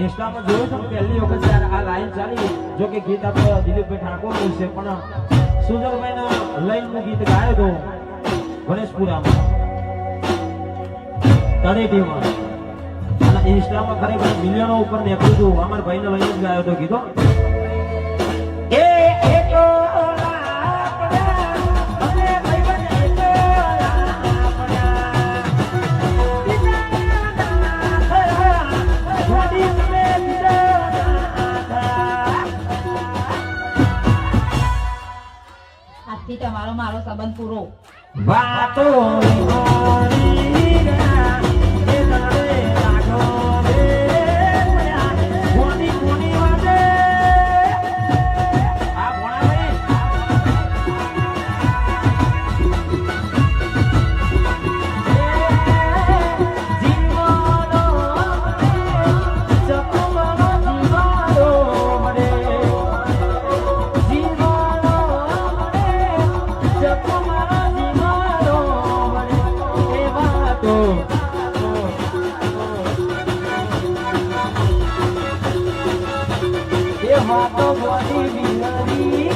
ઇન્સ્ટામાં જોયું તો પહેલી વખત જ્યારે આ લાઈન ચાલી, જો કે ગીત આપણે દિલીપભાઈ ઠાકોરનું છે, પણ સુજલભાઈના લઈને ગીત ગાયો તો ગણેશપુરામાં. તળેટીમાં. અને ઇન્સ્ટામાં ખરેખર મિલિયનો ઉપર નીકળ્યું હતું અમારા ભાઈને લઈને જ ગાયો તો ગીતો તમારો મારો સંબંધ પૂરો. વાતો વાતો બોલી વિહરી ગયા દરે બા